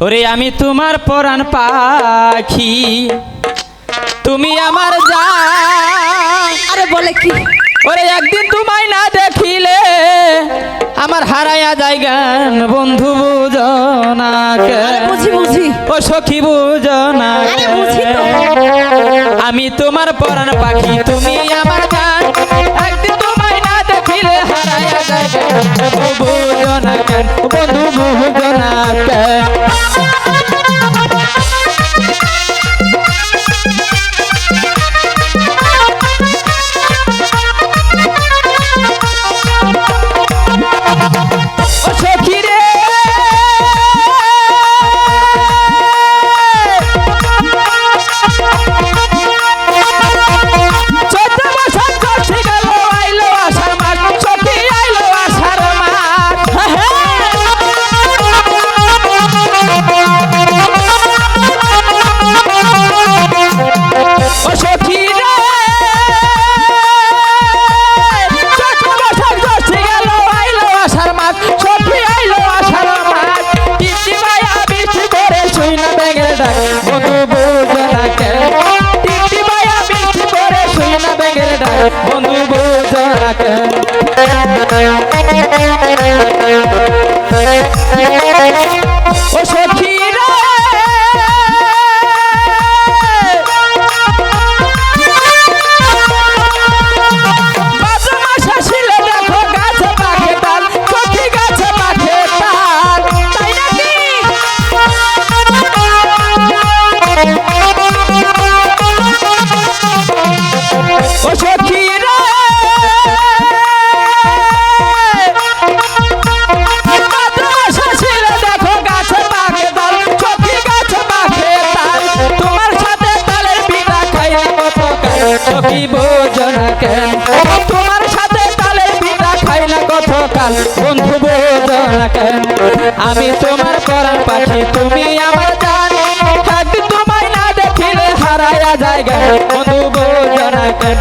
ওরে আমি তোমার পরাণ পাখি তুমি আমার যা। আরে বলে কি? ওরে একদিন তোমায় না দেখিলে আমার হারায়া জায়গান বন্ধু বুঝনাকে আরে বুঝি বুঝি। ও সখী বুঝনাকে আরে বুঝি আমি তোমার পরাণ পাখি তুমি আমার গান একদিন তোমায় না দেখিলে হারায়া জায়গান বন্ধু মোহনা বন্ধু টিপটি মায়া বৃষ্টি করে শুই না ব্যাঙের ডাক, বন্ধু বুঝো না কেন? টিপটি মায়া বৃষ্টি করে শুই না ব্যাঙের ডাক, বন্ধু বুঝো না কেন? ও সখী কত বন্ধু আমি তোমার করার পাখি তুমি আমার জান। তোমায় না দেখিলে হারায়া জায়গা বন্ধু বোঝো না কেন